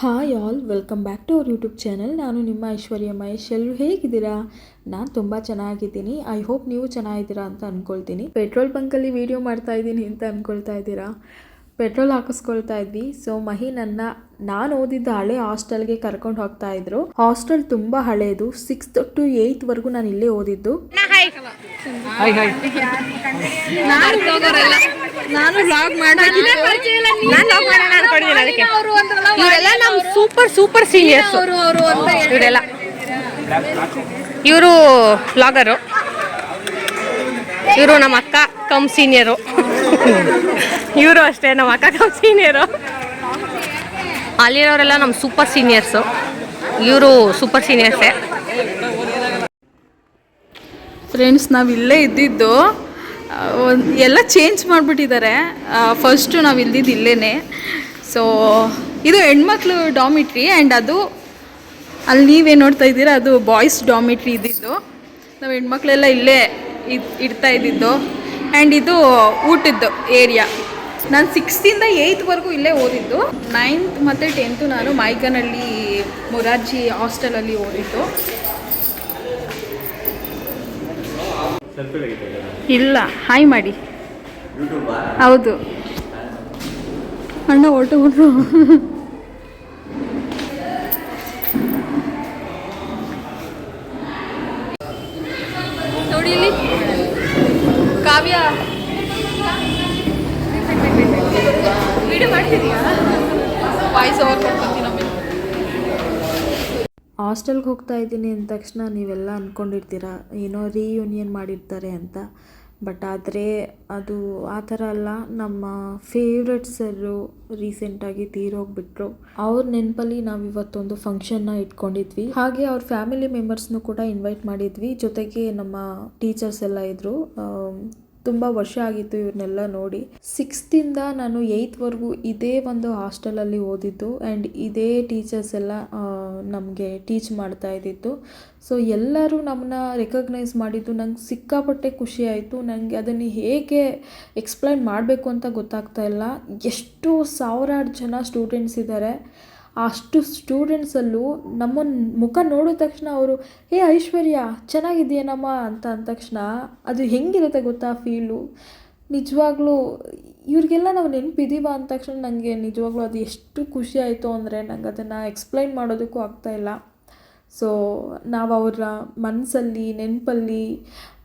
Hi all welcome back to our YouTube channel ನಾನು ನಿಮ್ಮ ಐಶ್ವರ್ಯ ಮಹೇಶ್. ಎಲ್ಲರೂ ಹೇಗಿದ್ದೀರಾ? ನಾನು ತುಂಬ ಚೆನ್ನಾಗಿದ್ದೀನಿ. ಐ ಹೋಪ್ ನೀವು ಚೆನ್ನಾಗಿದ್ದೀರಾ ಅಂತ ಅಂದ್ಕೊಳ್ತೀನಿ ಪೆಟ್ರೋಲ್ ಬಂಕಲ್ಲಿ ವೀಡಿಯೋ ಮಾಡ್ತಾ ಇದ್ದೀನಿ ಅಂತ ಅಂದ್ಕೊಳ್ತಾ ಇದ್ದೀರಾ? ಪೆಟ್ರೋಲ್ ಹಾಕಿಸ್ಕೊಳ್ತಾ ಇದ್ವಿ. ಸೊ ಮಹಿ ನನ್ನ ನಾನು ಓದಿದ್ದ ಹಳೆ ಹಾಸ್ಟೆಲ್ಗೆ ಕರ್ಕೊಂಡು ಹೋಗ್ತಾ ಇದ್ರು. ಹಾಸ್ಟೆಲ್ ತುಂಬಾ ಹಳೇದು. ಸಿಕ್ಸ್ ಟು ಏಯ್ತ್ವರೆಗೂ ನಾನು ಇಲ್ಲೇ ಓದಿದ್ದು. ಹಾಯ್. ಹಾಯ್ ನಾನು ಬ್ಲಾಗರೆಲ್ಲ ನಾನು ಬ್ಲಾಗ್ ಮಾಡೋದು ನಾನು ಬ್ಲಾಗ್ ಮಾಡೋಣ ಅನ್ಕೊಂಡಿದ್ದೀನಿ ಅದಕ್ಕೆ. ಇವರೆಲ್ಲ ನಮ್ಮ ಸೂಪರ್ ಸೂಪರ್ ಸೀನಿಯರ್ಸ್ ಇವರೆಲ್ಲ. ಇವರು ಬ್ಲಾಗರು ಇವರು ನಮ್ಮ ಅಕ್ಕ ಕಮ್ ಸೀನಿಯರು ಇವರು ಅಷ್ಟೇ ನಮ್ಮ ಅಕ್ಕ ಕಮ್ ಸೀನಿಯರು ಅಲ್ಲಿರೋರೆಲ್ಲ ನಮ್ಮ ಸೂಪರ್ ಸೀನಿಯರ್ಸು ಇವರು ಸೂಪರ್ ಸೀನಿಯರ್ಸೇ ಫ್ರೆಂಡ್ಸ್ ನಾವು ಇಲ್ಲೇ ಇದ್ದಿದ್ದು ಎಲ್ಲ ಚೇಂಜ್ ಮಾಡಿಬಿಟ್ಟಿದ್ದಾರೆ. ಫಸ್ಟು ನಾವು ಇಲ್ದಿದ್ದು ಇಲ್ಲೇ ಸೊ ಇದು ಹೆಣ್ಮಕ್ಳು ಡಾಮಿಟ್ರಿ ಆ್ಯಂಡ್ ಅದು ಅಲ್ಲಿ ನೀವೇನು ನೋಡ್ತಾ ಇದ್ದೀರಾ, ಅದು ಬಾಯ್ಸ್ ಡಾಮಿಟ್ರಿ ಇದ್ದಿದ್ದು. ನಾವು ಹೆಣ್ಮಕ್ಳೆಲ್ಲ ಇಲ್ಲೇ ಇಡ್ತಾ ಇದ್ದಿದ್ದು. ಆ್ಯಂಡ್ ಇದು ಊಟದ್ದು ಏರಿಯಾ ನಾನು ಸಿಕ್ಸ್ತಿಂದ ಏಯ್ತ್ವರೆಗೂ ಇಲ್ಲೇ ಓದಿದ್ದು. ನೈನ್ತ್ ಮತ್ತು ಟೆಂತು ನಾನು ಮೈಕನಹಳ್ಳಿ ಮೊರಾರ್ಜಿ ಹಾಸ್ಟೆಲಲ್ಲಿ ಓದಿದ್ದು. ಇಲ್ಲ ಹಾಯ್ ಮಾಡಿ. ಹೌದು. ಅಣ್ಣ ಹೊರಟು ನೋಡಿ ಇಲ್ಲಿ, ಕಾವ್ಯ. ಹಾಸ್ಟೆಲ್ಗೆ ಹೋಗ್ತಾ ಇದ್ದೀನಿ ಅಂದ ತಕ್ಷಣ ನೀವೆಲ್ಲ ಅಂದ್ಕೊಂಡಿರ್ತೀರ ಏನೋ ರೀಯೂನಿಯನ್ ಮಾಡಿರ್ತಾರೆ ಅಂತ. ಬಟ್ ಆದರೆ ಅದು ಆ ಥರ ಅಲ್ಲ, ನಮ್ಮ ಫೇವ್ರೆಟ್ ಸರ್ರು ರೀಸೆಂಟಾಗಿ ತೀರೋಗ್ಬಿಟ್ರು. ಅವ್ರ ನೆನಪಲ್ಲಿ ನಾವು ಇವತ್ತೊಂದು ಫಂಕ್ಷನ್ನ ಇಟ್ಕೊಂಡಿದ್ವಿ. ಹಾಗೆ ಅವ್ರ ಫ್ಯಾಮಿಲಿ ಮೆಂಬರ್ಸ್ನು ಕೂಡ ಇನ್ವೈಟ್ ಮಾಡಿದ್ವಿ. ಜೊತೆಗೆ ನಮ್ಮ ಟೀಚರ್ಸ್ ಎಲ್ಲ ಇದ್ದರು ತುಂಬ ವರ್ಷ ಆಗಿತ್ತು ಇವ್ರನ್ನೆಲ್ಲ ನೋಡಿ. ಸಿಕ್ಸ್ತಿಂದ ನಾನು ಏಯ್ತ್ವರೆಗೂ ಇದೇ ಒಂದು ಹಾಸ್ಟೆಲಲ್ಲಿ ಓದಿದ್ದು ಆ್ಯಂಡ್ ಇದೇ ಟೀಚರ್ಸ್ ಎಲ್ಲ ನಮಗೆ ಟೀಚ್ ಮಾಡ್ತಾ ಇದ್ದಿತ್ತು ಸೊ ಎಲ್ಲರೂ ನಮ್ಮನ್ನ ರೆಕಗ್ನೈಸ್ ಮಾಡಿದ್ದು. ನಂಗೆ ಸಿಕ್ಕಾಪಟ್ಟೆ ಖುಷಿ ಆಯಿತು. ನನಗೆ ಅದನ್ನು ಹೇಗೆ ಎಕ್ಸ್ಪ್ಲೈನ್ ಮಾಡಬೇಕು ಅಂತ ಗೊತ್ತಾಗ್ತಾ ಇಲ್ಲ. ಎಷ್ಟು ಸಾವಿರಾರು ಜನ ಸ್ಟೂಡೆಂಟ್ಸ್ ಇದ್ದಾರೆ ಅಷ್ಟು ಸ್ಟೂಡೆಂಟ್ಸಲ್ಲೂ ನಮ್ಮ ಮುಖ ನೋಡಿದ ತಕ್ಷಣ ಅವರು, ಹೇ ಐಶ್ವರ್ಯ ಚೆನ್ನಾಗಿದೆಯೇನಮ್ಮ ಅಂತ ಅಂದ ತಕ್ಷಣ, ಅದು ಹೆಂಗಿರುತ್ತೆ ಗೊತ್ತಾ ಫೀಲು? ನಿಜವಾಗ್ಲೂ ಇವ್ರಿಗೆಲ್ಲ ನಾವು ನೆನಪಿದ್ದೀವ? ಅಂದ ತಕ್ಷಣ ನನಗೆ ನಿಜವಾಗ್ಲೂ ಅದು ಎಷ್ಟು ಖುಷಿ ಆಯಿತು ಅಂದರೆ ನಂಗೆ ಅದನ್ನು ಎಕ್ಸ್ಪ್ಲೈನ್ ಮಾಡೋದಕ್ಕೂ ಆಗ್ತಾಯಿಲ್ಲ ಸೊ ನಾವು ಅವರ ಮನಸ್ಸಲ್ಲಿ ನೆನಪಲ್ಲಿ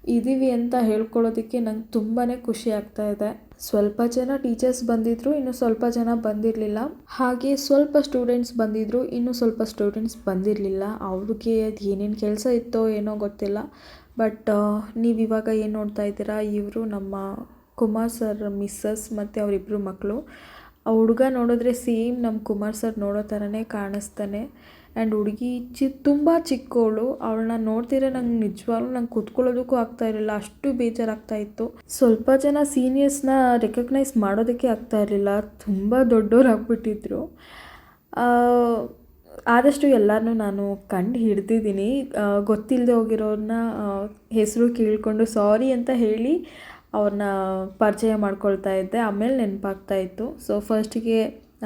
ಇದ್ದೀವಿ ಅಂತ ಹೇಳ್ಕೊಳ್ಳೋದಕ್ಕೆ ನಂಗೆ ತುಂಬಾ ಖುಷಿ ಆಗ್ತಾಯಿದೆ ಸ್ವಲ್ಪ ಜನ ಟೀಚರ್ಸ್ ಬಂದಿದ್ರು, ಇನ್ನು ಸ್ವಲ್ಪ ಜನ ಬಂದಿರಲಿಲ್ಲ. ಹಾಗೆ ಸ್ವಲ್ಪ ಸ್ಟೂಡೆಂಟ್ಸ್ ಬಂದಿದ್ರು, ಇನ್ನು ಸ್ವಲ್ಪ ಸ್ಟೂಡೆಂಟ್ಸ್ ಬಂದಿರಲಿಲ್ಲ. ಅವ್ರಿಗೆ ಅದು ಏನೇನು ಕೆಲಸ ಇತ್ತೋ ಏನೋ ಗೊತ್ತಿಲ್ಲ. ಬಟ್ ನೀವು ಇವಾಗ ಏನು ನೋಡ್ತಾ ಇದ್ದೀರಾ? ಇವರು ನಮ್ಮ ಕುಮಾರ್ ಸರ್, ಮಿಸ್ಸಸ್ ಮತ್ತು ಅವರಿಬ್ಬರು ಮಕ್ಕಳು ಆ ಹುಡುಗ ನೋಡಿದ್ರೆ ಸೇಮ್ ನಮ್ಮ ಕುಮಾರ್ ಸರ್ ನೋಡೋ ಥರನೇ ಕಾಣಿಸ್ತಾನೆ. ಆ್ಯಂಡ್ ಹುಡುಗಿ ಚಿ ತುಂಬ ಚಿಕ್ಕವಳು ಅವಳನ್ನ ನೋಡ್ತಿದ್ರೆ ನಂಗೆ ನಿಜವಾಗ್ಲೂ ನಂಗೆ ಕೂತ್ಕೊಳ್ಳೋದಕ್ಕೂ ಆಗ್ತಾ ಇರಲಿಲ್ಲ. ಅಷ್ಟು ಬೇಜಾರಾಗ್ತಾ ಇತ್ತು. ಸ್ವಲ್ಪ ಜನ ಸೀನಿಯರ್ಸ್ನ ರೆಕಗ್ನೈಸ್ ಮಾಡೋದಕ್ಕೆ ಆಗ್ತಾ ಇರಲಿಲ್ಲ. ತುಂಬ ಆ, ಆದಷ್ಟು ಎಲ್ಲರನ್ನೂ ನಾನು ಕಂಡು ಹಿಡ್ದಿದ್ದೀನಿ. ಗೊತ್ತಿಲ್ಲದೆ ಹೋಗಿರೋರನ್ನ ಹೆಸರು ಕೇಳಿಕೊಂಡು ಸಾರಿ ಅಂತ ಹೇಳಿ ಅವ್ರನ್ನ ಪರಿಚಯ ಮಾಡ್ಕೊಳ್ತಾ ಇದ್ದೆ. ಆಮೇಲೆ ನೆನಪಾಗ್ತಾ ಇತ್ತು. ಸೊ ಫಸ್ಟಿಗೆ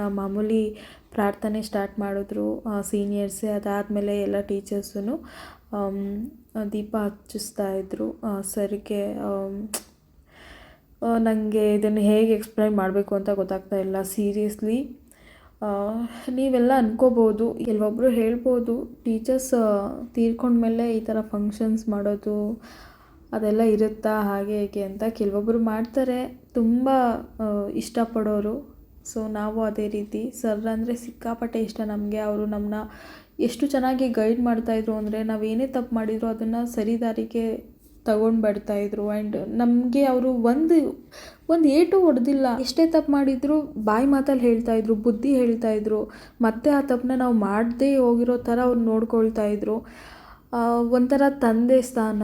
ಮಾಮೂಲಿ ಪ್ರಾರ್ಥನೆ ಸ್ಟಾರ್ಟ್ ಮಾಡಿದ್ರು ಸೀನಿಯರ್ಸೇ ಅದಾದಮೇಲೆ ಎಲ್ಲ ಟೀಚರ್ಸೂ ದೀಪ ಹಚ್ಚಿಸ್ತಾ ಇದ್ದರು ಸರಿಗೆ ನನಗೆ ಇದನ್ನು ಹೇಗೆ ಎಕ್ಸ್ಪ್ಲೈನ್ ಮಾಡಬೇಕು ಅಂತ ಗೊತ್ತಾಗ್ತಾ ಇಲ್ಲ. ಸೀರಿಯಸ್ಲಿ ನೀವೆಲ್ಲ ಅನ್ಕೋಬೋದು ಕೆಲವೊಬ್ಬರು ಹೇಳ್ಬೋದು ಟೀಚರ್ಸ್ ತೀರ್ಕೊಂಡ್ಮೇಲೆ ಈ ಥರ ಫಂಕ್ಷನ್ಸ್ ಮಾಡೋದು, ಅದೆಲ್ಲ ಇರುತ್ತಾ, ಹಾಗೆ, ಹೇಗೆ ಅಂತ ಕೆಲವೊಬ್ಬರು ಮಾಡ್ತಾರೆ. ತುಂಬ ಇಷ್ಟಪಡೋರು. ಸೊ ನಾವು ಅದೇ ರೀತಿ ಸರ್ ಅಂದರೆ ಸಿಕ್ಕಾಪಟ್ಟೆ ಇಷ್ಟ ನಮಗೆ. ಅವರು ನಮ್ಮನ್ನ ಎಷ್ಟು ಚೆನ್ನಾಗಿ ಗೈಡ್ ಮಾಡ್ತಾಯಿದ್ರು ಅಂದರೆ ಏನೇ ತಪ್ಪು ಮಾಡಿದ್ರು ಅದನ್ನು ಸರಿ ದಾರಿಗೆ ತಗೊಂಡು ಬರ್ತಾಯಿದ್ರು ಆ್ಯಂಡ್ ನಮಗೆ ಅವರು ಒಂದು ಒಂದು ಏಟು ಹೊಡೆದಿಲ್ಲ. ಎಷ್ಟೇ ತಪ್ಪು ಮಾಡಿದ್ರು ಬಾಯಿ ಮಾತಲ್ಲಿ ಹೇಳ್ತಾಯಿದ್ರು ಬುದ್ಧಿ ಹೇಳ್ತಾಯಿದ್ರು ಮತ್ತೆ ಆ ತಪ್ಪನ್ನ ನಾವು ಮಾಡದೇ ಹೋಗಿರೋ ಥರ ಅವ್ರು ನೋಡ್ಕೊಳ್ತಾ ಇದ್ರು. ಆ, ಒಂಥರ ತಂದೆ ಸ್ಥಾನ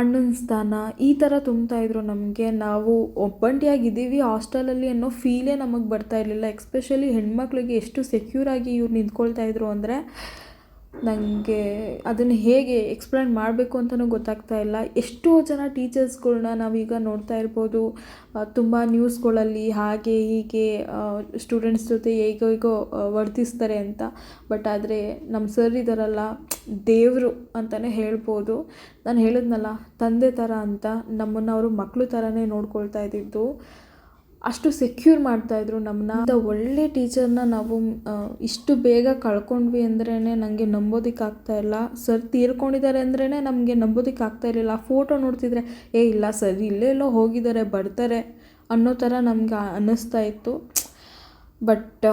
ಅಣ್ಣನ ಸ್ಥಾನ, ಈ ಥರ ತುಂಬ್ತಾ ಇದ್ರು ನಮಗೆ. ನಾವು ಒಬ್ಬಂಟಿಯಾಗಿದ್ದೀವಿ, ಹಾಸ್ಟೆಲಲ್ಲಿ ಅನ್ನೋ ಫೀಲೇ ನಮಗೆ ಬರ್ತಾ ಇರಲಿಲ್ಲ ಎಕ್ಸ್ಪೆಷಲಿ ಹೆಣ್ಮಕ್ಳಿಗೆ ಎಷ್ಟು ಸೆಕ್ಯೂರಾಗಿ ಇವ್ರು ನಿಂತ್ಕೊಳ್ತಾ ಇದ್ರು ಅಂದರೆ ನನಗೆ ಅದನ್ನು ಹೇಗೆ ಎಕ್ಸ್ಪ್ಲೇನ್ ಮಾಡಬೇಕು ಅಂತಲೂ ಗೊತ್ತಾಗ್ತಾ ಇಲ್ಲ. ಎಷ್ಟೋ ಜನ ಟೀಚರ್ಸ್ಗಳನ್ನ ನಾವೀಗ ನೋಡ್ತಾ ಇರ್ಬೋದು. ತುಂಬ ನ್ಯೂಸ್ಗಳಲ್ಲಿ ಹಾಗೆ ಹೀಗೆ ಸ್ಟೂಡೆಂಟ್ಸ್ ಜೊತೆ ಹೇಗೋ ಹೇಗೋ ವರ್ತಿಸ್ತಾರೆ ಅಂತ. ಬಟ್ ಆದರೆ ನಮ್ಮ ಸರ್ ಇದ್ದಾರಲ್ಲ ದೇವರು ಅಂತಲೇ ಹೇಳ್ಬೋದು. ನಾನು ಹೇಳಿದ್ನಲ್ಲ, ತಂದೆ ಥರ ಅಂತ ನಮ್ಮನ್ನು ಅವರು ಮಕ್ಕಳು ಥರನೇ ನೋಡ್ಕೊಳ್ತಾ ಇದ್ದಿದ್ದು. ಅಷ್ಟು ಸೆಕ್ಯೂರ್ ಮಾಡ್ತಾಯಿದ್ರು ನಮ್ಮನ್ನ ಅಂತ ಒಳ್ಳೆ ಟೀಚರ್ನ ನಾವು ಇಷ್ಟು ಬೇಗ ಕಳ್ಕೊಂಡ್ವಿ ಅಂದ್ರೇ ನನಗೆ ನಂಬೋದಕ್ಕೆ ಆಗ್ತಾ ಇಲ್ಲ. ಸರ್ ತೀರ್ಕೊಂಡಿದ್ದಾರೆ ಅಂದ್ರೇ ನಮಗೆ ನಂಬೋದಕ್ಕೆ ಆಗ್ತಾ ಇರಲಿಲ್ಲ. ಫೋಟೋ ನೋಡ್ತಿದ್ರೆ, ಏ, ಇಲ್ಲ ಸರ್, ಇಲ್ಲೇ ಎಲ್ಲೋ ಹೋಗಿದ್ದಾರೆ, ಬರ್ತಾರೆ ಅನ್ನೋ ಥರ ನಮ್ಗೆ ಅನ್ನಿಸ್ತಾ ಇತ್ತು. ಬಟ್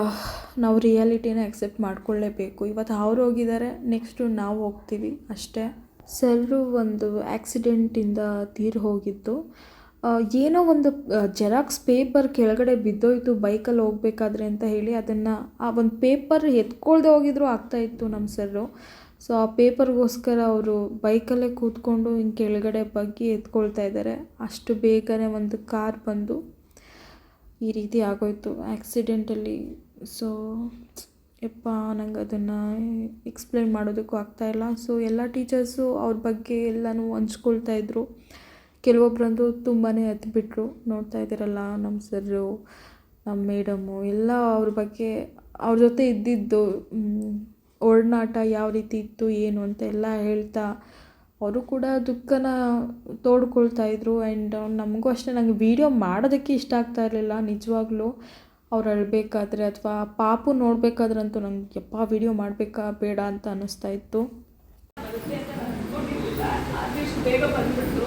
ನಾವು ರಿಯಾಲಿಟಿನ ಎಕ್ಸೆಪ್ಟ್ ಮಾಡ್ಕೊಳ್ಳೇಬೇಕು ಇವತ್ತು ಅವ್ರು ಹೋಗಿದ್ದಾರೆ, ನೆಕ್ಸ್ಟು ನಾವು ಹೋಗ್ತೀವಿ ಅಷ್ಟೇ. ಸರ್ರು ಒಂದು ಆ್ಯಕ್ಸಿಡೆಂಟಿಂದ ತೀರಿ ಹೋಗಿದ್ದು. ಏನೋ ಒಂದು ಜೆರಾಕ್ಸ್ ಪೇಪರ್ ಕೆಳಗಡೆ ಬಿದ್ದೋಯ್ತು ಬೈಕಲ್ಲಿ ಹೋಗ್ಬೇಕಾದ್ರೆ ಅಂತ ಹೇಳಿ ಅದನ್ನು, ಆ ಒಂದು ಪೇಪರ್ ಎತ್ಕೊಳ್ದೆ ಹೋಗಿದ್ರು ಆಗ್ತಾಯಿತ್ತು ನಮ್ಮ ಸರ್ರು ಸೊ ಆ ಪೇಪರ್ಗೋಸ್ಕರ ಅವರು ಬೈಕಲ್ಲೇ ಕೂತ್ಕೊಂಡು ಹಿಂಗೆ ಕೆಳಗಡೆ ಬಗ್ಗಿ ಎತ್ಕೊಳ್ತಾ ಇದ್ದಾರೆ. ಅಷ್ಟು ಬೇಗನೆ ಒಂದು ಕಾರ್ ಬಂದು ಈ ರೀತಿ ಆಗೋಯ್ತು ಆ್ಯಕ್ಸಿಡೆಂಟಲ್ಲಿ ಸೊ ಯಪ್ಪ, ನಂಗೆ ಅದನ್ನು ಎಕ್ಸ್ಪ್ಲೈನ್ ಮಾಡೋದಕ್ಕೂ ಆಗ್ತಾಯಿಲ್ಲ ಸೊ ಎಲ್ಲ ಟೀಚರ್ಸು ಅವ್ರ ಬಗ್ಗೆ ಎಲ್ಲನೂ ಹಂಚ್ಕೊಳ್ತಾ ಇದ್ರು. ಕೆಲವೊಬ್ರಂದು ತುಂಬಾ ಹತ್ಬಿಟ್ರು ನೋಡ್ತಾ ಇದ್ದೀರಲ್ಲ ನಮ್ಮ ಸರ್ರು ನಮ್ಮ ಮೇಡಮು, ಎಲ್ಲ ಅವ್ರ ಬಗ್ಗೆ ಅವ್ರ ಜೊತೆ ಇದ್ದಿದ್ದು ಒಡನಾಟ ಯಾವ ರೀತಿ ಇತ್ತು, ಏನು ಅಂತ ಎಲ್ಲ ಹೇಳ್ತಾ ಅವರು ಕೂಡ ದುಃಖನ ತೋಡ್ಕೊಳ್ತಾ ಇದ್ರು. ಆ್ಯಂಡ್ ನಮಗೂ ಅಷ್ಟೇ, ನಂಗೆ ವೀಡಿಯೋ ಮಾಡೋದಕ್ಕೆ ಇಷ್ಟ ಆಗ್ತಾ ಇರಲಿಲ್ಲ ನಿಜವಾಗ್ಲೂ. ಅವ್ರು ಅಳಬೇಕಾದ್ರೆ ಅಥವಾ ಪಾಪು ನೋಡಬೇಕಾದ್ರಂತೂ ನಂಗೆ, ಯಪ್ಪ, ವೀಡಿಯೋ ಮಾಡಬೇಕಾ? ಬೇಡ ಅಂತ ಅನ್ನಿಸ್ತಾ ಇತ್ತು ಬೇಗ ಬಂದ್ಬಿಟ್ರು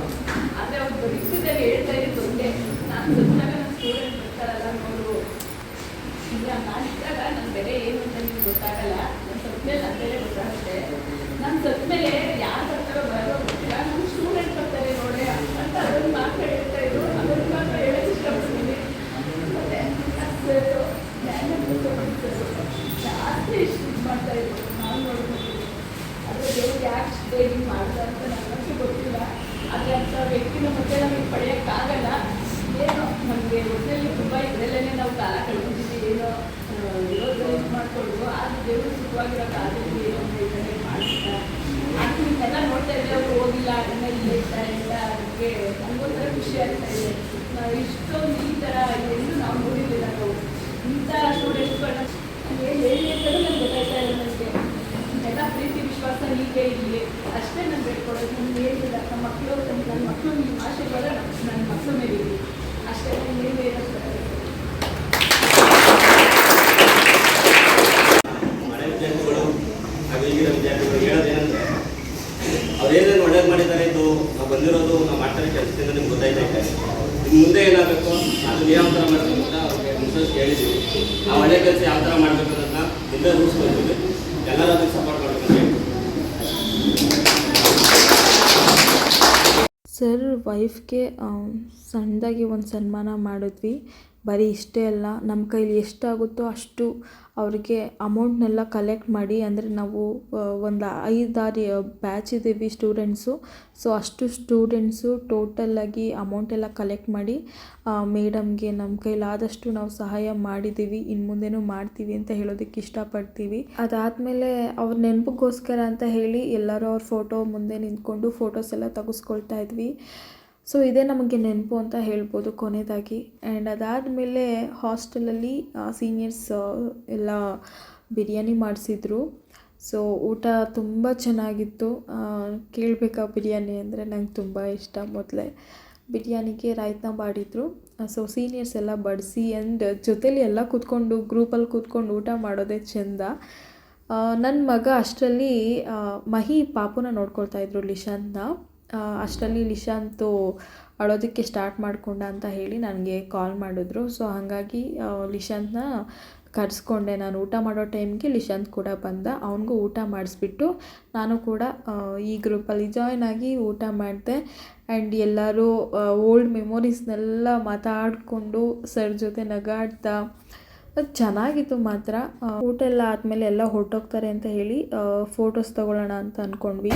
ಆದರೆ ಅವ್ರು ಬರೀತಿದ್ದಾಗ ಹೇಳ್ತಾ ಇದ್ದು ಒಂದೇ ನಾನು ಸತ್ತಾಗ ನನ್ನ ಸ್ಟೂಡೆಂಟ್ ಬರ್ತಾರಲ್ಲ ನೋಡು ಇಲ್ಲ ನಾನಿದ್ದಾಗ ನನ್ನ ಬೆಲೆ ಏನು ಅಂತ ನಿಮ್ಗೆ ಗೊತ್ತಾಗಲ್ಲ. ನನ್ನ ಸತ್ಮೇಲೆ ನನ್ನ ಗೊತ್ತಾಗುತ್ತೆ. ನಾನು ನನ್ನ ಸತ್ಮೇಲೆ ಯಾರು ಬರ್ತಾರೋ ಬರೋ ಗೊತ್ತಿಲ್ಲ. ನಮ್ಮ ಸ್ಟೂಡೆಂಟ್ ಬರ್ತಾರೆ ನೋಡಿ ಅಂತ ಅದೊಂದು ಮಾತು ಹೇಳ್ತಾ ಇದ್ರು. ಅದೊಂದು ಮಾತ್ರ ಹೇಳಕ್ಕೆ ಇಷ್ಟಪಡ್ತೀನಿ. ಮತ್ತೆ ಸರ್ ಜಾಸ್ತಿ ಇಷ್ಟ ಮಾಡ್ತಾ ಇದ್ರು. ನಾನು ನೋಡ್ಬೋದು ಆದರೆ ದೇವ್ರು ಯಾಕೆ ಮಾಡ್ದ ಅಂತ ನನಗೆ ಗೊತ್ತಿಲ್ಲ ಆದರೆ ಅಂಥ ವ್ಯಕ್ತಿನ ಮತ್ತೆ ನಮಗೆ ಪಡೆಯೋಕ್ಕಾಗಲ್ಲ ಏನೋ ನಮಗೆ ಒಟ್ಟಿನಲ್ಲಿ ತುಂಬ ಇದರಲ್ಲೇ ನಾವು ಕಾಲ ಕಳ್ಕೊಂಡಿದ್ದೀವಿ ಏನೋ ಇರೋದು ಇದು ಮಾಡಿಕೊಂಡು ಆದರೆ ದೇವರು ಸುಖವಾಗಿರೋ ಕಾಲದಲ್ಲಿ ಏನೋ ಒಂದು ಇದನ್ನೇ ಮಾಡ್ತಿಲ್ಲ ಅದು ಇದನ್ನೆಲ್ಲ ನೋಡ್ತಾ ಇದ್ದೆ ಅವರು ಹೋಗಿಲ್ಲ ಅದನ್ನ ಇಲ್ಲೇ ಇರ್ತಾರೆ ಅಂತ ಅದಕ್ಕೆ ನನಗೊಂಥರ ಖುಷಿ ಆಗ್ತಾ ಇದೆ ನಾವು ಇಷ್ಟೊಂದು ಈ ಥರ ಎಲ್ಲೂ ನಾವು ನೋಡಿರಲಿಲ್ಲ ನಾವು ಇಂಥ ಸ್ಟೂಡೆಂಟ್ಸ್ಗಳನ್ನ ಹೇಳಿ ಹೇಳಿ ಅಂತಲೂ ನನಗೆ ಗೊತ್ತಾಯ್ತಾ ಇಲ್ಲ ನನಗೆ ಎಲ್ಲ ಪ್ರೀತಿ ವಿಶ್ವಾಸ ಹೀಗೆ ಇರಲಿ ಅಷ್ಟೇ ನಾನು ಬೇಡ್ಕೊಳ್ಳೋದು ನಮ್ಗೆ ಏನಿಲ್ಲ ನಮ್ಮ ಮಕ್ಕಳು ನನ್ನ ಮಕ್ಕಳು ನಿಮ್ಮ ಆಶೀರ್ವಾದ ನನ್ನ ನನ್ನ ಮಕ್ಕಳ ಮೇಲೆ ಇರಲಿ ಅಷ್ಟೇ ನಾನು ಏನು ಹೇಳೋದು ಹಳೆ ವಿದ್ಯಾರ್ಥಿಗಳು ಹಾಗೂ ಈಗಿನ ವಿದ್ಯಾರ್ಥಿಗಳು ಹೇಳೋದೇನೆಂದ್ರೆ ಅವ್ರೇನೇನು ಒಳ್ಳೇದು ಮಾಡಿದ್ದಾರೆ ಇದು ನಾವು ಬಂದಿರೋದು ನಾವು ಮಾಡ್ತಾರೆ ಕೆಲಸದಿಂದ ನಿಮ್ಗೆ ಗೊತ್ತಾಯ್ತೈತೆ ಇನ್ನು ಮುಂದೆ ಏನಾಗಬೇಕು ಅದು ಯಾವ ಥರ ಮಾಡಬೇಕು ಅಂತ ಅವ್ರಿಗೆ ಇನ್ಸ್ಟ್ರಸ್ ಹೇಳಿದ್ದೀವಿ ಆ ಒಳ್ಳೆ ಕೆಲಸ ಯಾವ ಥರ ಮಾಡಬೇಕು ಅನ್ನೋದನ್ನ ಮುಂದೆ ರೂಲ್ಸ್ ಬಂದಿದ್ವಿ ಎಲ್ಲರೂ ಅದಕ್ಕೆ ಸಪೋರ್ಟ್ ಮಾಡಬೇಕು ಅಂತ ಹೇಳ್ತೀವಿ ಸರ್ ವೈಫ್ಗೆ ಸಣ್ಣದಾಗಿ ಒಂದು ಸನ್ಮಾನ ಮಾಡಿದ್ವಿ. ಬರೀ ಇಷ್ಟೇ ಅಲ್ಲ, ನಮ್ಮ ಕೈಲಿ ಎಷ್ಟಾಗುತ್ತೋ ಅಷ್ಟು ಅವ್ರಿಗೆ ಅಮೌಂಟ್ನೆಲ್ಲ ಕಲೆಕ್ಟ್ ಮಾಡಿ, ಅಂದರೆ ನಾವು ಒಂದು ಐದಾರು ಬ್ಯಾಚ್ ಇದ್ದೀವಿ ಸ್ಟೂಡೆಂಟ್ಸು ಸೊ ಅಷ್ಟು ಸ್ಟೂಡೆಂಟ್ಸು ಟೋಟಲ್ಲಾಗಿ ಅಮೌಂಟ್ ಎಲ್ಲ ಕಲೆಕ್ಟ್ ಮಾಡಿ ಮೇಡಮ್ಗೆ ನಮ್ಮ ಕೈಲಾದಷ್ಟು ನಾವು ಸಹಾಯ ಮಾಡಿದ್ದೀವಿ ಇನ್ನು ಮುಂದೆನೂ ಮಾಡ್ತೀವಿ ಅಂತ ಹೇಳೋದಕ್ಕೆ ಇಷ್ಟಪಡ್ತೀವಿ. ಅದಾದಮೇಲೆ ಅವ್ರ ನೆನಪಿಗೋಸ್ಕರ ಅಂತ ಹೇಳಿ ಎಲ್ಲರೂ ಅವ್ರ ಫೋಟೋ ಮುಂದೆ ನಿಂತ್ಕೊಂಡು ಫೋಟೋಸ್ ಎಲ್ಲ ತೆಗೆಸ್ಕೊಳ್ತಾ ಇದ್ವಿ. ಸೊ ಇದೇ ನಮಗೆ ನೆನಪು ಅಂತ ಹೇಳ್ಬೋದು ಕೊನೆಯದಾಗಿ. ಆ್ಯಂಡ್ ಅದಾದಮೇಲೆ ಹಾಸ್ಟೆಲಲ್ಲಿ ಸೀನಿಯರ್ಸ್ ಎಲ್ಲ ಬಿರಿಯಾನಿ ಮಾಡಿಸಿದ್ರು. ಸೊ ಊಟ ತುಂಬ ಚೆನ್ನಾಗಿತ್ತು. ಕೇಳಬೇಕಾ ಬಿರಿಯಾನಿ ಅಂದರೆ ನಂಗೆ ತುಂಬ ಇಷ್ಟ ಮೊದಲೇ. ಬಿರಿಯಾನಿಗೆ ರಾಯ್ತನ ಮಾಡಿದರು. ಸೊ ಸೀನಿಯರ್ಸ್ ಎಲ್ಲ ಬಡಿಸಿ ಆ್ಯಂಡ್ ಜೊತೇಲಿ ಎಲ್ಲ ಕೂತ್ಕೊಂಡು ಗ್ರೂಪಲ್ಲಿ ಕೂತ್ಕೊಂಡು ಊಟ ಮಾಡೋದೇ ಚೆಂದ. ನನ್ನ ಮಗ ಅಷ್ಟರಲ್ಲಿ ಮಹಿ ಪಾಪುನ ನೋಡ್ಕೊಳ್ತಾ ಇದ್ರು ಲಿಶಾಂತ್ನ ಅಷ್ಟರಲ್ಲಿ ನಿಶಾಂತು ಅಳೋದಕ್ಕೆ ಸ್ಟಾರ್ಟ್ ಮಾಡಿಕೊಂಡ ಅಂತ ಹೇಳಿ ನನಗೆ ಕಾಲ್ ಮಾಡಿದ್ರು. ಸೊ ಹಾಗಾಗಿ ನಿಶಾಂತನ ಕರೆಸ್ಕೊಂಡೆ. ನಾನು ಊಟ ಮಾಡೋ ಟೈಮ್ಗೆ ನಿಶಾಂತ್ ಕೂಡ ಬಂದ. ಅವನಿಗೂ ಊಟ ಮಾಡಿಸ್ಬಿಟ್ಟು ನಾನು ಕೂಡ ಈ ಗ್ರೂಪಲ್ಲಿ ಜಾಯ್ನ್ ಆಗಿ ಊಟ ಮಾಡಿದೆ. ಆ್ಯಂಡ್ ಎಲ್ಲರೂ ಓಲ್ಡ್ ಮೆಮೊರೀಸ್ನೆಲ್ಲ ಮಾತಾಡಿಕೊಂಡು ಸರ್ ಜೊತೆ ನಗಾಡ್ತಾ ಚೆನ್ನಾಗಿತ್ತು ಮಾತ್ರ. ಊಟ ಎಲ್ಲ ಆದಮೇಲೆ ಎಲ್ಲ ಹೊರಟೋಗ್ತಾರೆ ಅಂತ ಹೇಳಿ ಫೋಟೋಸ್ ತಗೊಳ್ಳೋಣ ಅಂತ ಅಂದ್ಕೊಂಡ್ವಿ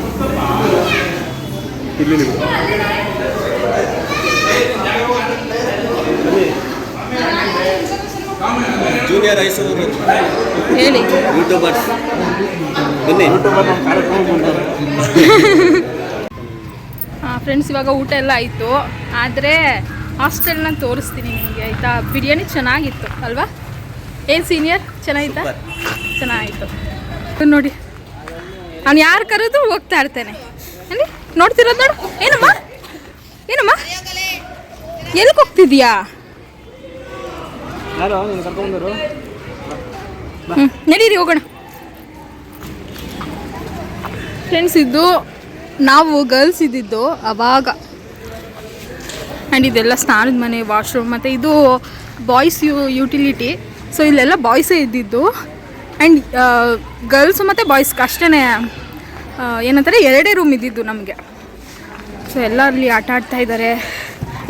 ಜೂನಿಯರ್ ಹೈಸ್ಕೂಲ್ ಹೇಳಿ. ಯೂಟ್ಯೂಬರ್ಸ್ ಬನ್ನಿ. ಫ್ರೆಂಡ್ಸ್ ಇವಾಗ ಊಟ ಎಲ್ಲ ಆಯಿತು. ಆದರೆ ಹಾಸ್ಟೆಲ್ನ ತೋರಿಸ್ತೀನಿ ನಿಮಗೆ ಆಯಿತಾ? ಬಿರಿಯಾನಿ ಚೆನ್ನಾಗಿತ್ತು ಅಲ್ವಾ? ಏನು ಸೀನಿಯರ್ ಚೆನ್ನಾಗಿತ್ತಾ? ಚೆನ್ನಾಗಿತ್ತು. ನೋಡಿ. ಅವ್ನು ಯಾರು ಕರೆದು ಹೋಗ್ತಾ ಇರ್ತೇನೆ. ಅಲ್ಲಿ ನೋಡ್ತಿರೋದು ನೋಡು. ಏನಮ್ಮ? ಏನಮ್ಮ? ಎಲ್ಲಿಗೆ ಹೋಗ್ತಿದ್ಯಾ ಹ್ಞೂ ನಡೀರಿ ಹೋಗೋಣ. ಫ್ರೆಂಡ್ಸ್ ಇದ್ದು ನಾವು ಗರ್ಲ್ಸ್ ಇದ್ದಿದ್ದು ಅವಾಗ. ಆ್ಯಂಡ್ ಇದೆಲ್ಲ ಸ್ನಾನದ ಮನೆ ವಾಶ್ರೂಮ್ ಮತ್ತು ಇದು ಬಾಯ್ಸ್ ಯು ಯುಟಿಲಿಟಿ ಸೊ ಇಲ್ಲೆಲ್ಲ ಬಾಯ್ಸೇ ಇದ್ದಿದ್ದು. ಆ್ಯಂಡ್ ಗರ್ಲ್ಸು ಮತ್ತು ಬಾಯ್ಸ್ಗೆ ಅಷ್ಟೇ ಏನಂತಾರೆ, ಎರಡೇ ರೂಮ್ ಇದ್ದಿದ್ದು ನಮಗೆ. ಸೊ ಎಲ್ಲ ಅಲ್ಲಿ ಆಟ ಆಡ್ತಾ ಇದ್ದಾರೆ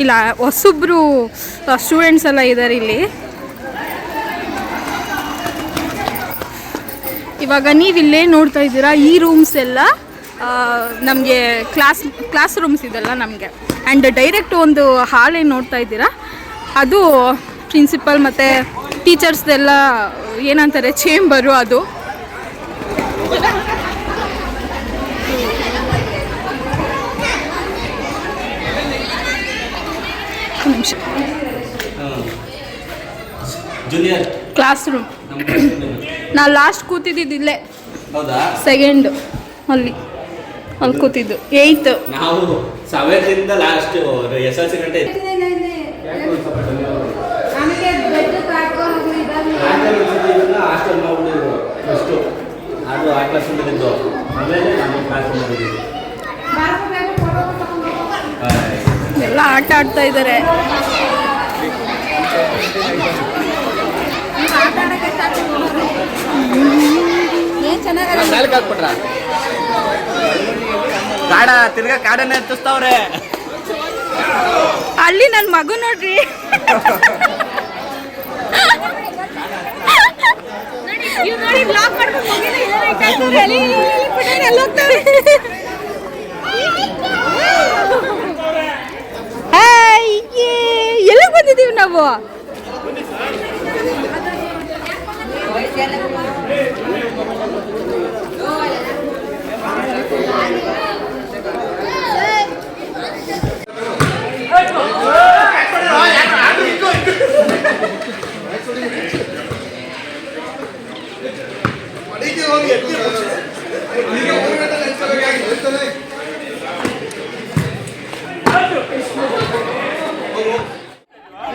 ಇಲ್ಲ ಹೊಸೊಬ್ಬರು ಸ್ಟೂಡೆಂಟ್ಸ್ ಎಲ್ಲ ಇದ್ದಾರೆ ಇಲ್ಲಿ. ಇವಾಗ ನೀವು ಇಲ್ಲೇ ನೋಡ್ತಾ ಇದ್ದೀರಾ, ಈ ರೂಮ್ಸ್ ಎಲ್ಲ ನಮಗೆ ಕ್ಲಾಸ್ ಕ್ಲಾಸ್ ರೂಮ್ಸ್ ಇದೆಲ್ಲ ನಮಗೆ. ಆ್ಯಂಡ್ ಡೈರೆಕ್ಟ್ ಒಂದು ಹಾಲ್ ಏನು ನೋಡ್ತಾ ಇದ್ದೀರಾ. ಅದು ಪ್ರಿನ್ಸಿಪಲ್ ಮತ್ತು ಟೀಚರ್ಸ್ದೆಲ್ಲ ಏನಂತಾರೆ ಚೇಂಬರು ಅದು. ಒಂದ್ ನಿಮಿಷ. ಜೂನಿಯರ್ ಕ್ಲಾಸ್ ರೂಮ್ ನಾ ಲಾಸ್ಟ್ ಕೂತಿದ್ದಿದ್ದು ಇಲ್ಲೇ. ಹೌದಾ? ಸೆಕೆಂಡ್ ಅಲ್ಲಿ. ಅಲ್ಲಿ ಕೂತಿದ್ದು. ಏಯ್ತ್ ನಾವು ಲಾಸ್ಟ್ ಎಸ್ ಎಲ್ ಸಿ ಗಂಟೆ ಹಾಸ್ಟೆಲ್ ಮಾಡ್ಬಿಟ್ಟಿದ್ರು ಫಸ್ಟು ಅದು ಆ ಕ್ಲಾಸ್ ಇದ್ದು ಆಮೇಲೆ ನಮ್ಮ ಕ್ಲಾಸ್ ಮಾಡಿದ್ವಿ ಎಲ್ಲ ಆಟ ಆಡ್ತಾ ಇದ್ದಾರೆ. ಕಾಡ ತಿರ್ಗಾ ಕಾಡನ್ನೇ ಹತ್ತಿಸ್ತಾವ್ರೆ ಅಲ್ಲಿ ನನ್ನ ಮಗು ನೋಡ್ರಿ. ಎಲ್ಲ ಬಂದಿದ್ದೀವಿ ನಾವು.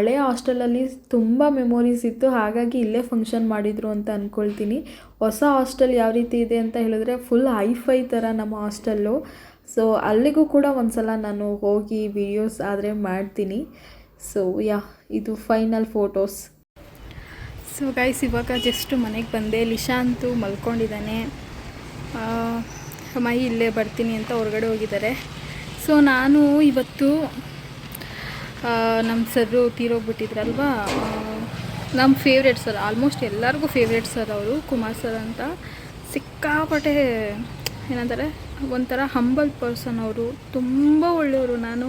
ಹಳೆ ಹಾಸ್ಟೆಲಲ್ಲಿ ತುಂಬ ಮೆಮೊರೀಸ್ ಇತ್ತು. ಹಾಗಾಗಿ ಇಲ್ಲೇ ಫಂಕ್ಷನ್ ಮಾಡಿದರು ಅಂತ ಅಂದ್ಕೊಳ್ತೀನಿ ಹೊಸ ಹಾಸ್ಟೆಲ್ ಯಾವ ರೀತಿ ಇದೆ ಅಂತ ಹೇಳಿದ್ರೆ ಫುಲ್ ಹೈಫೈ ಥರ ನಮ್ಮ ಹಾಸ್ಟೆಲ್ಲು. ಸೊ ಅಲ್ಲಿಗೂ ಕೂಡ ಒಂದು ಸಲ ನಾನು ಹೋಗಿ ವಿಡಿಯೋಸ್ ಆದರೆ ಮಾಡ್ತೀನಿ. ಸೊ ಯಾ ಇದು ಫೈನಲ್ ಫೋಟೋಸ್ ಸೊ ಗೈಸ್ ಇವಾಗ ಜಸ್ಟ್ ಮನೆಗೆ ಬಂದೆ. ಲಿಶಾಂತು ಮಲ್ಕೊಂಡಿದ್ದಾನೆ. ಮೈ ಇಲ್ಲೇ ಬರ್ತೀನಿ ಅಂತ ಹೊರಗಡೆ ಹೋಗಿದ್ದಾರೆ. ಸೊ ನಾನು ಇವತ್ತು ನಮ್ಮ ಸರ್ರು ತೀರೋಗ್ಬಿಟ್ಟಿದ್ರಲ್ವಾ? ನಮ್ಮ ಫೇವ್ರೇಟ್ ಸರ್ ಆಲ್ಮೋಸ್ಟ್ ಎಲ್ಲರಿಗೂ ಫೇವ್ರೆಟ್ ಸರ್ ಅವರು, ಕುಮಾರ್ ಸರ್ ಅಂತ. ಸಿಕ್ಕಾಪಟ್ಟೆ, ಏನಂತಾರೆ, ಒಂಥರ ಹಂಬಲ್ ಪರ್ಸನ್ ಅವರು, ತುಂಬ ಒಳ್ಳೆಯವರು. ನಾನು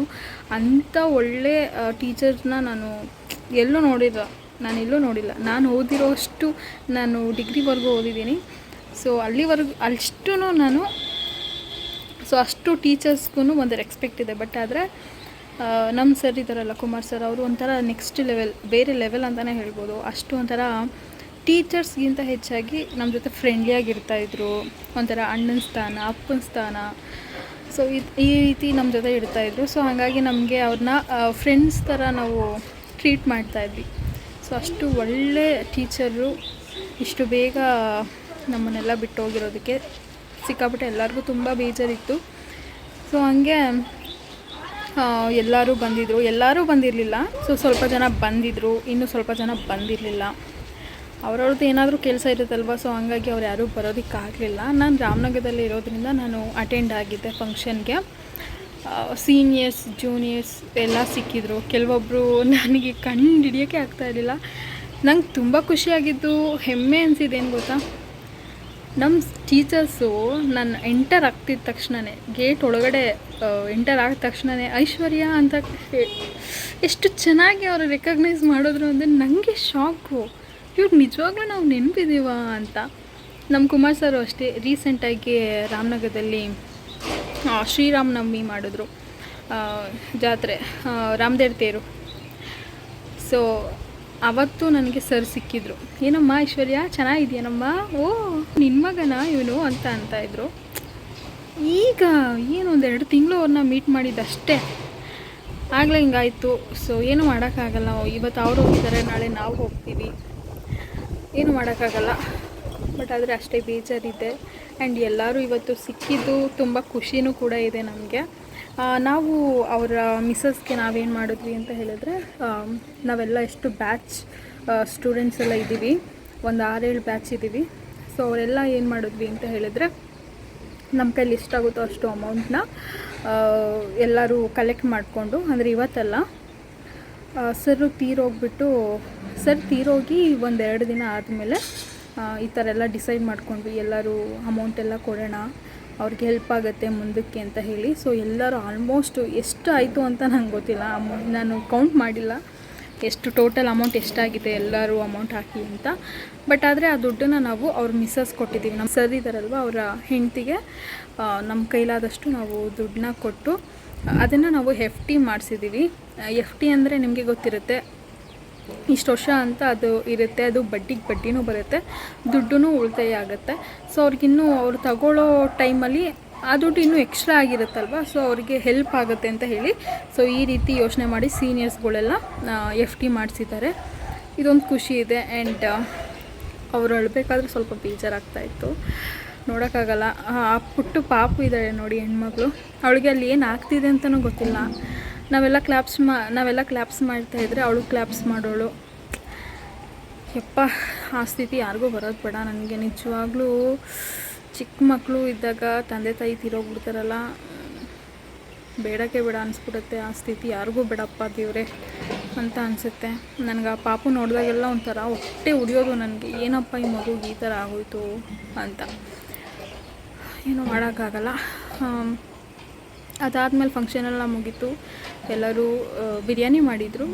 ಅಂಥ ಒಳ್ಳೆ ಟೀಚರ್ಸ್ನ ನಾನು ಎಲ್ಲೂ ನೋಡಿಲ್ಲ, ನಾನು ಎಲ್ಲೂ ನೋಡಿಲ್ಲ. ನಾನು ಓದಿರೋಷ್ಟು ನಾನು ಡಿಗ್ರಿವರೆಗೂ ಓದಿದ್ದೀನಿ. ಸೊ ಅಲ್ಲಿವರೆಗೂ ಅಷ್ಟು ನಾನು ಸೊ ಅಷ್ಟು ಟೀಚರ್ಸ್ಗೂ ಒಂದು ರೆಸ್ಪೆಕ್ಟ್ ಇದೆ. ಬಟ್ ಆದರೆ ನಮ್ಮ ಸರ್ ಇದ್ದಾರಲ್ಲ ಕುಮಾರ್ ಸರ್ ಅವರು ಒಂಥರ ನೆಕ್ಸ್ಟ್ ಲೆವೆಲ್ ಬೇರೆ ಲೆವೆಲ್ ಅಂತಲೇ ಹೇಳ್ಬೋದು. ಅಷ್ಟು ಒಂಥರ ಟೀಚರ್ಸ್ಗಿಂತ ಹೆಚ್ಚಾಗಿ ನಮ್ಮ ಜೊತೆ ಫ್ರೆಂಡ್ಲಿಯಾಗಿರ್ತಾಯಿದ್ರು ಒಂಥರ ಅಣ್ಣನ ಸ್ಥಾನ, ಅಪ್ಪನ ಸ್ಥಾನ. ಸೊ ಈ ರೀತಿ ನಮ್ಮ ಜೊತೆ ಇರ್ತಾಯಿದ್ರು ಸೊ ಹಾಗಾಗಿ ನಮಗೆ ಅವ್ರನ್ನ ಫ್ರೆಂಡ್ಸ್ ಥರ ನಾವು ಟ್ರೀಟ್ ಮಾಡ್ತಾಯಿದ್ವಿ ಸೊ ಅಷ್ಟು ಒಳ್ಳೆ ಟೀಚರು ಇಷ್ಟು ಬೇಗ ನಮ್ಮನ್ನೆಲ್ಲ ಬಿಟ್ಟು ಹೋಗಿರೋದಕ್ಕೆ ಸಿಕ್ಕಾಪಟ್ಟೆ ಎಲ್ಲರಿಗೂ ತುಂಬ ಬೇಜಾರಿತ್ತು. ಸೊ ಹಂಗೆ ಎಲ್ಲರೂ ಬಂದಿದ್ದರು ಎಲ್ಲರೂ ಬಂದಿರಲಿಲ್ಲ. ಸೊ ಸ್ವಲ್ಪ ಜನ ಬಂದಿದ್ದರು ಇನ್ನೂ ಸ್ವಲ್ಪ ಜನ ಬಂದಿರಲಿಲ್ಲ. ಅವ್ರವ್ರದ್ದು ಏನಾದರೂ ಕೆಲಸ ಇರುತ್ತಲ್ವ? ಸೊ ಹಂಗಾಗಿ ಅವ್ರು ಯಾರೂ ಬರೋದಕ್ಕಾಗಲಿಲ್ಲ. ನಾನು ರಾಮನಗರದಲ್ಲಿ ಇರೋದ್ರಿಂದ ನಾನು ಅಟೆಂಡ್ ಆಗಿದ್ದೆ ಫಂಕ್ಷನ್ಗೆ ಸೀನಿಯರ್ಸ್ ಜೂನಿಯರ್ಸ್ ಎಲ್ಲ ಸಿಕ್ಕಿದ್ರು. ಕೆಲವೊಬ್ಬರು ನನಗೆ ಕಣ್ಣು ಹಿಡಿಯೋಕ್ಕೆ ಆಗ್ತಾ ಇರಲಿಲ್ಲ. ನಂಗೆ ತುಂಬ ಖುಷಿಯಾಗಿದ್ದು, ಹೆಮ್ಮೆ ಅನಿಸಿದೆ ಏನು ಗೊತ್ತಾ? ನಮ್ಮ ಟೀಚರ್ಸು ನಾನು ಎಂಟರ್ ಆಗ್ತಿದ್ದ ತಕ್ಷಣವೇ ಗೇಟ್ ಒಳಗಡೆ ಎಂಟರ್ ಆದ ತಕ್ಷಣವೇ ಐಶ್ವರ್ಯ ಅಂತ ಎಷ್ಟು ಚೆನ್ನಾಗಿ ಅವರು ರೆಕಗ್ನೈಸ್ ಮಾಡಿದ್ರು ಅಂದರೆ ನನಗೆ ಶಾಕು ಇವ್ರು ನಿಜವಾಗ್ಲೂ ನಾವು ನೆನಪಿದ್ದೀವ ಅಂತ. ನಮ್ಮ ಕುಮಾರ್ ಸರು ಅಷ್ಟೇ ರೀಸೆಂಟಾಗಿ ರಾಮನಗರದಲ್ಲಿ ಶ್ರೀರಾಮನವಮಿ ಮಾಡಿದ್ರು ಜಾತ್ರೆ ಆ, ರಾಮದೇವ್ ತೇರು. ಸೊ ಅವತ್ತು ನನಗೆ ಸರ್ ಸಿಕ್ಕಿದ್ರು. ಏನಮ್ಮ ಐಶ್ವರ್ಯ, ಚೆನ್ನಾಗಿದೆಯೇನಮ್ಮ? ಓ ನಿನ್ನ ಮಗನ ಇವನು ಅಂತ ಅಂತ ಇದ್ರು. ಈಗ ಏನು ಒಂದೆರಡು ತಿಂಗಳು ಅವ್ರನ್ನ ಮೀಟ್ ಮಾಡಿದ್ದಷ್ಟೇ ಆಗಲೇ ಹಿಂಗಾಯಿತು. ಸೊ ಏನು ಮಾಡೋಕ್ಕಾಗಲ್ಲ. ಇವತ್ತು ಅವ್ರು ಹೋಗಿದ್ದಾರೆ, ನಾಳೆ ನಾವು ಹೋಗ್ತೀವಿ. ಏನು ಮಾಡೋಕ್ಕಾಗಲ್ಲ. ಬಟ್ ಆದರೆ ಅಷ್ಟೇ ಬೇಜಾರಿದೆ. ಆ್ಯಂಡ್ ಎಲ್ಲರೂ ಇವತ್ತು ಸಿಕ್ಕಿದ್ದು, ತುಂಬ ಖುಷಿನೂ ಕೂಡ ಇದೆ ನಮಗೆ. ನಾವು ಅವರ ಮಿಸ್ಸಸ್ಗೆ ನಾವೇನು ಮಾಡಿದ್ವಿ ಅಂತ ಹೇಳಿದ್ರೆ ನಾವೆಲ್ಲ ಎಷ್ಟು ಬ್ಯಾಚ್ ಸ್ಟೂಡೆಂಟ್ಸ್ ಎಲ್ಲ ಇದ್ದೀವಿ. ಒಂದು ಆರೇಳು ಬ್ಯಾಚ್ ಇದ್ದೀವಿ. ಸೊ ಅವರೆಲ್ಲ ಏನು ಮಾಡಿದ್ವಿ ಅಂತ ಹೇಳಿದ್ರೆ ನಮ್ಮ ಕೈಲಿ ಎಷ್ಟಾಗುತ್ತೋ ಅಷ್ಟು ಅಮೌಂಟ್ನ ಎಲ್ಲರೂ ಕಲೆಕ್ಟ್ ಮಾಡಿಕೊಂಡು, ಅಂದರೆ ಇವತ್ತಲ್ಲ ಸರ್ ತೀರೋಗ್ಬಿಟ್ಟು ಸರ್ ತೀರೋಗಿ ಒಂದೆರಡು ದಿನ ಆದಮೇಲೆ ಈ ಥರ ಎಲ್ಲ ಡಿಸೈಡ್ ಮಾಡಿಕೊಂಡ್ವಿ. ಎಲ್ಲರೂ ಅಮೌಂಟ್ ಎಲ್ಲ ಕೊಡೋಣ. ಅವ್ರಿಗೆ ಹೆಲ್ಪ್ ಆಗುತ್ತೆ ಮುಂದಕ್ಕೆ ಅಂತ ಹೇಳಿ. ಸೊ ಎಲ್ಲರೂ ಆಲ್ಮೋಸ್ಟ್ ಎಷ್ಟು ಆಯಿತು ಅಂತ ನಂಗೆ ಗೊತ್ತಿಲ್ಲ. ನಾನು ಕೌಂಟ್ ಮಾಡಿಲ್ಲ. ಎಷ್ಟು ಟೋಟಲ್ ಅಮೌಂಟ್ ಎಷ್ಟಾಗಿದೆ, ಎಲ್ಲರೂ ಅಮೌಂಟ್ ಹಾಕಿ ಅಂತ. ಬಟ್ ಆದರೆ ಆ ದುಡ್ಡನ್ನು ನಾವು ಅವ್ರ ಮಿಸ್ಸಸ್ ಕೊಟ್ಟಿದ್ದೀವಿ. ನಮ್ಮ ಸರ್ ಇದ್ದಾರಲ್ವ ಅವರ ಹೆಂಡತಿಗೆ ನಮ್ಮ ಕೈಲಾದಷ್ಟು ನಾವು ದುಡ್ಡನ್ನ ಕೊಟ್ಟು, ಅದನ್ನು ನಾವು ಎಫ್ ಟಿ ಮಾಡಿಸಿದ್ದೀವಿ ಎಫ್ ಟಿ ಅಂದರೆ ನಿಮಗೆ ಗೊತ್ತಿರುತ್ತೆ ಇಷ್ಟು ವರ್ಷ ಅಂತ ಅದು ಇರುತ್ತೆ, ಅದು ಬಡ್ಡಿಗೆ ಬಡ್ಡಿನೂ ಬರುತ್ತೆ ದುಡ್ಡು ಉಳಿತಾಯ ಆಗುತ್ತೆ. ಸೊ ಅವ್ರಿಗಿನ್ನೂ ಅವ್ರು ತಗೊಳ್ಳೋ ಟೈಮಲ್ಲಿ ಆ ದುಡ್ಡು ಇನ್ನೂ ಎಕ್ಸ್ಟ್ರಾ ಆಗಿರುತ್ತಲ್ವ? ಸೊ ಅವರಿಗೆ ಹೆಲ್ಪ್ ಆಗುತ್ತೆ ಅಂತ ಹೇಳಿ. ಸೊ ಈ ರೀತಿ ಯೋಚನೆ ಮಾಡಿ ಸೀನಿಯರ್ಸ್ಗಳೆಲ್ಲ ಎಫ್ ಟಿ ಮಾಡಿಸಿದ್ದಾರೆ. ಇದೊಂದು ಖುಷಿ ಇದೆ ಆ್ಯಂಡ್ ಅವ್ರು ಅಳಬೇಕಾದ್ರೆ ಸ್ವಲ್ಪ ಬೇಜಾರಾಗ್ತಾಯಿತ್ತು ನೋಡೋಕ್ಕಾಗಲ್ಲ. ಆ ಪುಟ್ಟು ಪಾಪು ಇದ್ದಾಳೆ ನೋಡಿ ಹೆಣ್ಮಗಳು. ಅವಳಿಗೆ ಅಲ್ಲಿ ಏನು ಆಗ್ತಿದೆ ಅಂತಲೂ ಗೊತ್ತಿಲ್ಲ. ನಾವೆಲ್ಲ ಕ್ಲಾಪ್ಸ್ ಮಾ, ನಾವೆಲ್ಲ ಕ್ಲಾಪ್ಸ್ ಮಾಡ್ತಾಯಿದ್ರೆ ಅವಳು ಕ್ಲಾಪ್ಸ್ ಮಾಡೋಳು. ಯಪ್ಪ, ಆ ಸ್ಥಿತಿ ಯಾರಿಗೂ ಬರೋದು ಬೇಡ ನನಗೆ. ನಿಜವಾಗ್ಲೂ ಚಿಕ್ಕ ಮಕ್ಕಳು ಇದ್ದಾಗ ತಂದೆ ತಾಯಿ ತೀರೋಗ್ಬಿಡ್ತಾರಲ್ಲ ಬೇಡಕ್ಕೆ ಬೇಡ ಅನಿಸ್ಬಿಡುತ್ತೆ. ಆ ಸ್ಥಿತಿ ಯಾರಿಗೂ ಬೇಡಪ್ಪ ದೇವ್ರೆ ಅಂತ ಅನಿಸುತ್ತೆ. ನನಗೆ ಆ ಪಾಪು ನೋಡಿದಾಗೆಲ್ಲ ಒಂಥರ ಹೊಟ್ಟೆ ಉರಿಯೋದು ನನಗೆ. ಏನಪ್ಪ ಈ ಮಗುಗೆ ಈ ಥರ ಆಗೋಯ್ತು ಅಂತ. ಏನೂ ಮಾಡೋಕ್ಕಾಗಲ್ಲ. ಅದಾದಮೇಲೆ ಫಂಕ್ಷನ್ ಎಲ್ಲ ಮುಗೀತು. ಎಲ್ಲರೂ ಬಿರಿಯಾನಿ ಮಾಡಿದರು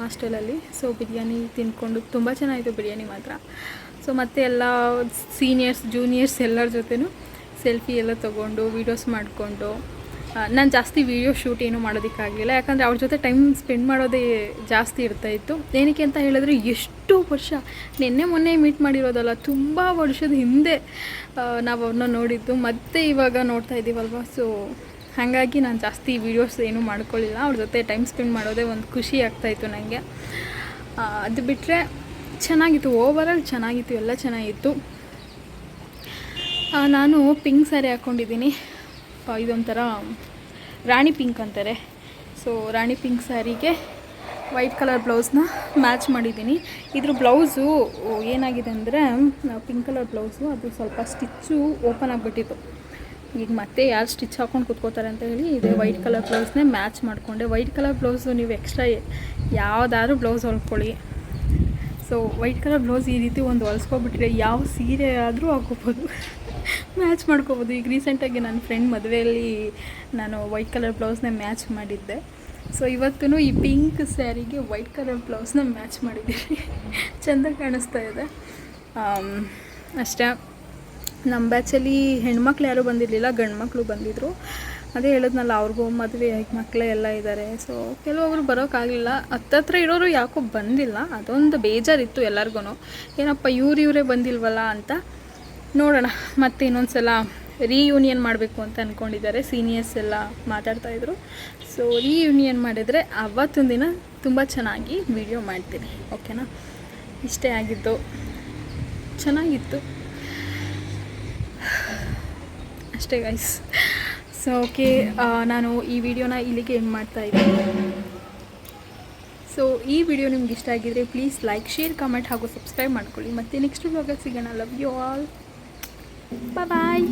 ಹಾಸ್ಟೆಲಲ್ಲಿ. ಸೊ ಬಿರಿಯಾನಿ ತಿಂದ್ಕೊಂಡು ತುಂಬ ಚೆನ್ನಾಗಿತ್ತು ಬಿರಿಯಾನಿ ಮಾತ್ರ. ಸೊ ಮತ್ತೆ ಎಲ್ಲ ಸೀನಿಯರ್ಸ್ ಜೂನಿಯರ್ಸ್ ಎಲ್ಲರ ಜೊತೆನೂ ಸೆಲ್ಫಿ ಎಲ್ಲ ತೊಗೊಂಡು ವೀಡಿಯೋಸ್ ಮಾಡಿಕೊಂಡು ನಾನು ಜಾಸ್ತಿ ವೀಡಿಯೋ ಶೂಟ್ ಏನೂ ಮಾಡೋದಕ್ಕಾಗಲಿಲ್ಲ. ಯಾಕಂದರೆ ಅವ್ರ ಜೊತೆ ಟೈಮ್ ಸ್ಪೆಂಡ್ ಮಾಡೋದೇ ಜಾಸ್ತಿ ಇರ್ತಾಯಿತ್ತು ಏನಕ್ಕೆ ಅಂತ ಹೇಳಿದ್ರೆ ಎಷ್ಟು ವರ್ಷ ನಿನ್ನೆ ಮೊನ್ನೆ ಮೀಟ್ ಮಾಡಿರೋದಲ್ಲ, ತುಂಬ ವರ್ಷದ ಹಿಂದೆ ನಾವು ಅವ್ರನ್ನ ನೋಡಿದ್ದು. ಮತ್ತೆ ಇವಾಗ ನೋಡ್ತಾ ಇದ್ದೀವಲ್ವ ಸೊ ಹಾಗಾಗಿ ನಾನು ಜಾಸ್ತಿ ವೀಡಿಯೋಸ್ ಏನೂ ಮಾಡ್ಕೊಳ್ಳಿಲ್ಲ. ಅವ್ರ ಜೊತೆ ಟೈಮ್ ಸ್ಪೆಂಡ್ ಮಾಡೋದೇ ಒಂದು ಖುಷಿ ಆಗ್ತಾಯಿತ್ತು ನನಗೆ ಅದು ಬಿಟ್ಟರೆ ಚೆನ್ನಾಗಿತ್ತು. ಓವರಾಲ್ ಚೆನ್ನಾಗಿತ್ತು. ಎಲ್ಲ ಚೆನ್ನಾಗಿತ್ತು. ನಾನು ಪಿಂಕ್ ಸ್ಯಾರಿ ಹಾಕ್ಕೊಂಡಿದ್ದೀನಿ ಇದೊಂಥರ ರಾಣಿ ಪಿಂಕ್ ಅಂತಾರೆ. ಸೊ ರಾಣಿ ಪಿಂಕ್ ಸ್ಯಾರಿಗೆ ವೈಟ್ ಕಲರ್ ಬ್ಲೌಸ್ನ ಮ್ಯಾಚ್ ಮಾಡಿದ್ದೀನಿ. ಇದ್ರ ಬ್ಲೌಸು ಏನಾಗಿದೆ ಅಂದರೆ ಪಿಂಕ್ ಕಲರ್ ಬ್ಲೌಸು ಅದು ಸ್ವಲ್ಪ ಸ್ಟಿಚ್ಚು ಓಪನ್ ಆಗಿಬಿಟ್ಟಿತ್ತು. ಈಗ ಮತ್ತೆ ಯಾರು ಸ್ಟಿಚ್ ಹಾಕೊಂಡು ಕುತ್ಕೋತಾರೆ ಅಂತ ಹೇಳಿ ಇದೇ ವೈಟ್ ಕಲರ್ ಬ್ಲೌಸ್ನೇ ಮ್ಯಾಚ್ ಮಾಡಿಕೊಂಡೆ. ವೈಟ್ ಕಲರ್ ಬ್ಲೌಸು ನೀವು ಎಕ್ಸ್ಟ್ರಾ ಯಾವುದಾದ್ರೂ ಬ್ಲೌಸ್ ಹೊಲ್ಕೊಳ್ಳಿ ಸೊ ವೈಟ್ ಕಲರ್ ಬ್ಲೌಸ್ ಈ ರೀತಿ ಒಂದು ಹೊಲ್ಸ್ಕೊಬಿಟ್ರೆ ಯಾವ ಸೀರೆ ಆದರೂ ಹಾಕೋಬೋದು. ಮ್ಯಾಚ್ ಮಾಡ್ಕೋಬೋದು. ಈಗ ರೀಸೆಂಟಾಗಿ ನನ್ನ ಫ್ರೆಂಡ್ ಮದುವೆಯಲ್ಲಿ ನಾನು ವೈಟ್ ಕಲರ್ ಬ್ಲೌಸ್ನ ಮ್ಯಾಚ್ ಮಾಡಿದ್ದೆ. ಸೊ ಇವತ್ತೂ ಈ ಪಿಂಕ್ ಸ್ಯಾರಿಗೆ ವೈಟ್ ಕಲರ್ ಬ್ಲೌಸ್ನ ಮ್ಯಾಚ್ ಮಾಡಿದ್ದೀನಿ. ಚೆಂದ ಕಾಣಿಸ್ತಾ ಇದೆ. ಅಷ್ಟೇ. ನಮ್ಮ ಬ್ಯಾಚಲ್ಲಿ ಹೆಣ್ಮಕ್ಳು ಯಾರೂ ಬಂದಿರಲಿಲ್ಲ ಗಂಡು ಮಕ್ಕಳು ಬಂದಿದ್ದರು ಅದೇ ಹೇಳಿದ್ನಲ್ಲ, ಅವ್ರಿಗೂ ಮದುವೆ ಮಕ್ಕಳೇ ಎಲ್ಲ ಇದ್ದಾರೆ ಸೊ ಕೆಲವೊಬ್ರು ಬರೋಕ್ಕಾಗಲಿಲ್ಲ ಹತ್ತತ್ರ ಇರೋರು ಯಾಕೋ ಬಂದಿಲ್ಲ. ಅದೊಂದು ಬೇಜಾರಿತ್ತು ಎಲ್ಲರಿಗೂ ಏನಪ್ಪ, ಇವ್ರು ಇವರೇ ಬಂದಿಲ್ವಲ್ಲ ಅಂತ ನೋಡೋಣ. ಮತ್ತೆ ಇನ್ನೊಂದು ಸಲ ರೀಯೂನಿಯನ್ ಮಾಡಬೇಕು ಅಂತ ಅಂದ್ಕೊಂಡಿದ್ದಾರೆ ಸೀನಿಯರ್ಸ್ ಎಲ್ಲ ಮಾತಾಡ್ತಾಯಿದ್ರು ಸೊ ರೀಯೂನಿಯನ್ ಮಾಡಿದರೆ ಅವತ್ತೊಂದು ದಿನ ತುಂಬ ಚೆನ್ನಾಗಿ ವಿಡಿಯೋ ಮಾಡ್ತೀನಿ. ಓಕೆನಾ ಇಷ್ಟೇ ಆಗಿದ್ದು. ಚೆನ್ನಾಗಿತ್ತು. ಅಷ್ಟೇ ಗೈಸ್ ಸೊ ಓಕೆ ನಾನು ಈ ವಿಡಿಯೋನ ಇಲ್ಲಿಗೆ ಎಂಡ್ ಮಾಡ್ತಾ ಇದ್ದೀನಿ. ಸೊ ಈ ವಿಡಿಯೋ ನಿಮ್ಗೆ ಇಷ್ಟ ಆಗಿದ್ರೆ ಪ್ಲೀಸ್ ಲೈಕ್ ಶೇರ್ ಕಮೆಂಟ್ ಹಾಗೂ ಸಬ್ಸ್ಕ್ರೈಬ್ ಮಾಡ್ಕೊಳ್ಳಿ. ಮತ್ತು ನೆಕ್ಸ್ಟ್ ಬ್ಲಾಗಲ್ಲಿ ಸಿಗೋಣ. Love you all bye